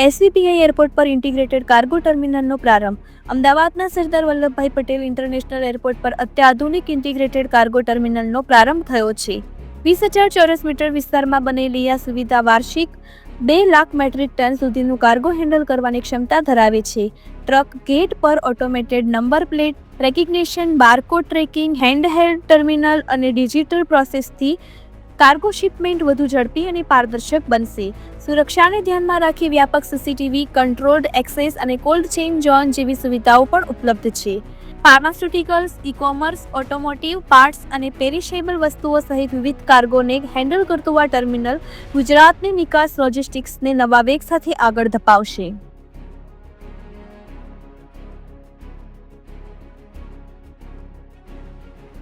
SVPI airport પર integrated cargo ટર્મિનલનો પ્રારંભ. અમદાવાદના સરદાર વલ્લભભાઈ પટેલ ઇન્ટરનેશનલ એરપોર્ટ પર અત્યાધુનિક ઇન્ટિગ્રેટેડ કાર્ગો ટર્મિનલનો પ્રારંભ થયો છે. વીસ હજાર ચોરસ મીટર વિસ્તારમાં બનેલી આ સુવિધા વાર્ષિક બે લાખ મેટ્રિક ટન સુધીનું કાર્ગો હેન્ડલ કરવાની ક્ષમતા ધરાવે છે. ટ્રક ગેટ પર automated number plate, recognition, barcode tracking, handheld terminal અને ડિજિટલ પ્રોસેસથી કાર્ગો શિપમેન્ટ વધુ ઝડપી અને પારદર્શક બનશે. સુરક્ષાને ધ્યાનમાં રાખી વ્યાપક સીસીટીવી, કંટ્રોલ્ડ એક્સેસ અને કોલ્ડ ચેઇન ઝોન જેવી સુવિધાઓ પણ ઉપલબ્ધ છે. Pharmaceuticals e commerce automotive, parts અને પેરિશેબલ વસ્તુઓ સહિત વિવિધ કાર્ગોને હેન્ડલ કરતું આ ટર્મિનલ ગુજરાતની નિકાસ લોજિસ્ટિક્સને નવા વેગ સાથે આગળ ધપાવશે.